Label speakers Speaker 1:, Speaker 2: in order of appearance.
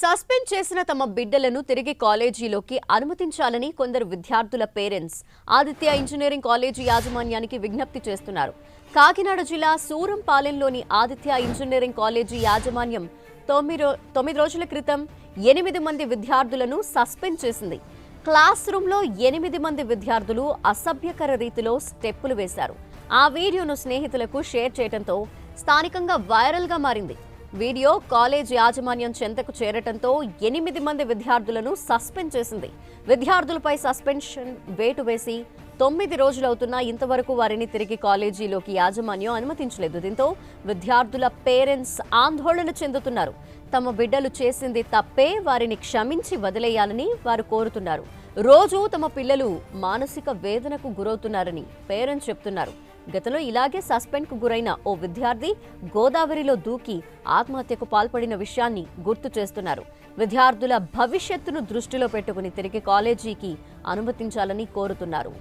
Speaker 1: Suspend చేసిన తమ బిడ్డలను తిరిగి కాలేజీలోకి అనుమతించాలని కొందరు విద్యార్థుల పేరెంట్స్ ఆదిత్య ఇంజనీరింగ్ కాలేజీ యాజమాన్యానికి విజ్ఞప్తి చేస్తున్నారు. కాకినాడ జిల్లా సూరంపాలెంలోని ఆదిత్య ఇంజనీరింగ్ కాలేజీ యాజమాన్యం తొమ్మిది తొమ్మిది రోజుల క్రితం ఎనిమిది మంది విద్యార్థులను సస్పెండ్ చేసింది. క్లాస్ రూమ్లో ఎనిమిది మంది విద్యార్థులు అసభ్యకర రీతిలో స్టెప్పులు వేశారు. ఆ వీడియోను స్నేహితులకు షేర్ చేయడంతో స్థానికంగా వైరల్గా మారింది. వీడియో కాలేజ్ యాజమాన్యం చెంతకు చేరటంతో ఎనిమిది మంది విద్యార్థులను సస్పెండ్ చేసింది. విద్యార్థులపై సస్పెన్షన్ వేటు వేసి తొమ్మిది రోజులవుతున్నా ఇంతవరకు వారిని తిరిగి కాలేజీలోకి యాజమాన్యం అనుమతించలేదు. దీంతో విద్యార్థుల పేరెంట్స్ ఆందోళన చెందుతున్నారు. తమ బిడ్డలు చేసింది తప్పే వారిని క్షమించి వదిలేయాలని వారు కోరుతున్నారు. రోజు తమ పిల్లలు మానసిక వేదనకు గురవుతున్నారని పేరెంట్స్ చెప్తున్నారు. గతంలో ఇలాగే సస్పెండ్కు గురైన ఓ విద్యార్థి గోదావరిలో దూకి ఆత్మహత్యకు పాల్పడిన విషయాన్ని గుర్తు చేస్తున్నారు. విద్యార్థుల భవిష్యత్తును దృష్టిలో పెట్టుకుని తిరిగి కాలేజీకి అనుమతించాలని కోరుతున్నారు.